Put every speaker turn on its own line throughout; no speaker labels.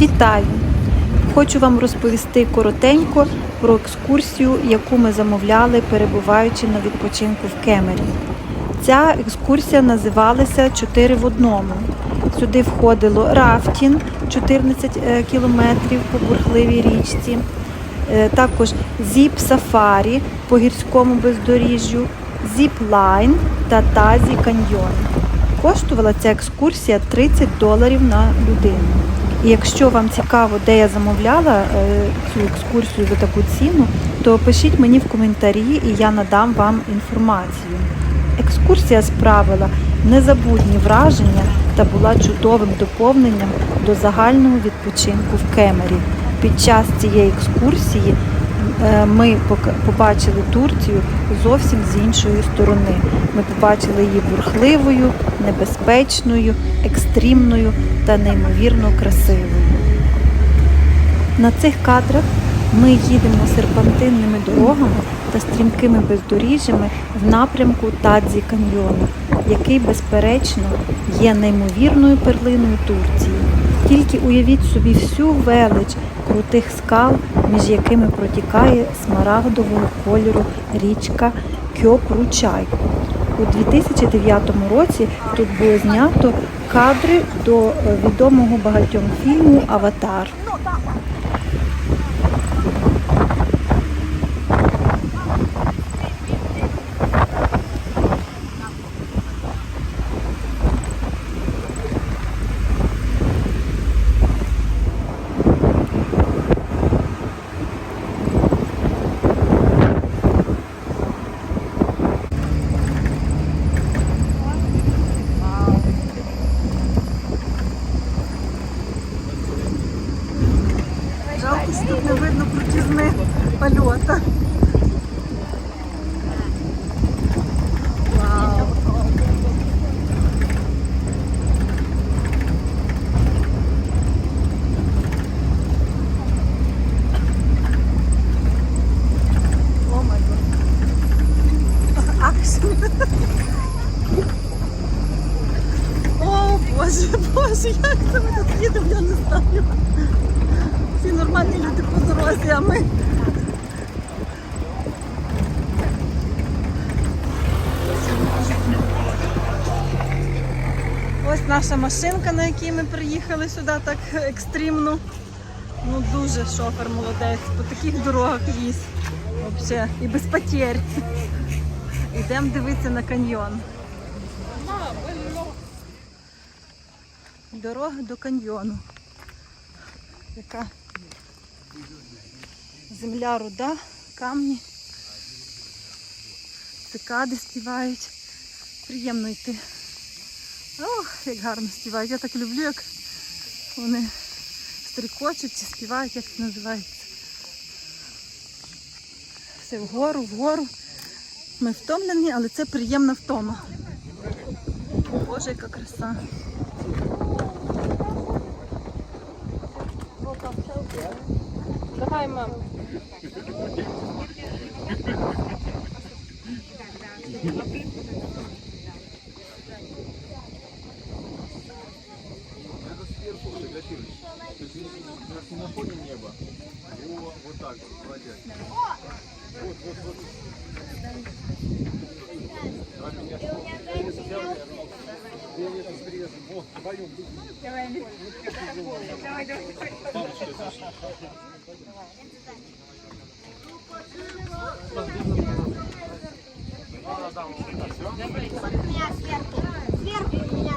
Вітаю! Хочу вам розповісти коротенько про екскурсію, яку ми замовляли, перебуваючи на відпочинку в Кемері. Ця екскурсія називалася «Чотири в одному. Сюди входило рафтінг 14 е, кілометрів по бурхливій річці, е, також зіп-сафарі по гірському бездоріжжю, зіп-лайн та тазі каньйон. Коштувала ця екскурсія 30 доларів на людину. І якщо вам цікаво, де я замовляла е, цю екскурсію за таку ціну, то пишіть мені в коментарі і я надам вам інформацію. Екскурсія справила незабутні враження та була чудовим доповненням до загального відпочинку в Кемері. Під час цієї екскурсії ми пока- побачили Турцію зовсім з іншої сторони. Ми побачили її бурхливою, небезпечною, екстремною та неймовірно красивою. На цих кадрах ми їдемо серпантинними дорогами та стрімкими бездоріжжями в напрямку Тадзі каньйону, який, безперечно, є неймовірною перлиною Турції. Тільки уявіть собі всю велич крутих скал, між якими протікає смарагдового кольору річка Кьопручай. У 2009 році тут було знято кадри до е, відомого багатьом фільму Аватар. Боже, Боже, як це ми тут їдемо, я не знаю. Всі нормальні люди по дорозі, а ми. Ось наша машинка, на якій ми приїхали сюди так екстремно. Ну дуже шофер молодець, по таких дорогах їсть. Взагалі, і без потерь. Йдемо дивитися на каньйон. Дорога до каньйону. Яка земля руда, камні. Цикади співають. Приємно йти. Ох, як гарно співають. Я так люблю, як вони стрикочуть чи співають, як це називається. Все вгору, вгору. Ми втомлені, але це приємна втома. Боже, яка краса.
Давай, мам.
на фоне неба. О, вот так, вот. Вот, вот, вот. А меня что? Я Вот, вдвоем.
меня сверху. Сверху меня.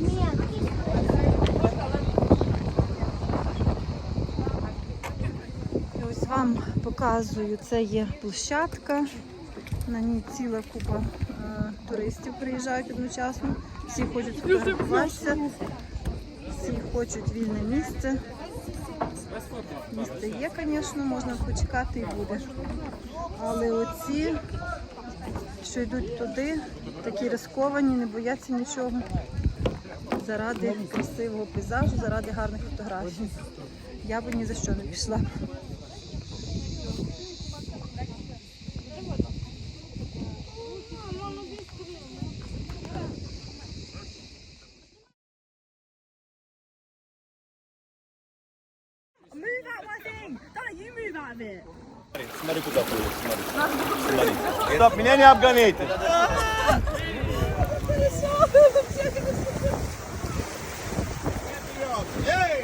Нет.
Ось вам показую, це є площадка. На ній ціла купа е, туристів приїжджають одночасно. Всі хочуть сфотографуватися, всі хочуть вільне місце. Місце є, звісно, можна почекати і буде. Але оці, що йдуть туди, такі рисковані, не бояться нічого. Заради красивого пейзажу, заради гарних фотографій. Я би ні за що не пішла. abi.
Смотри, куда ходит, смотри. Смотри. Стоп, меня не обгоняйте. Хорошо, все,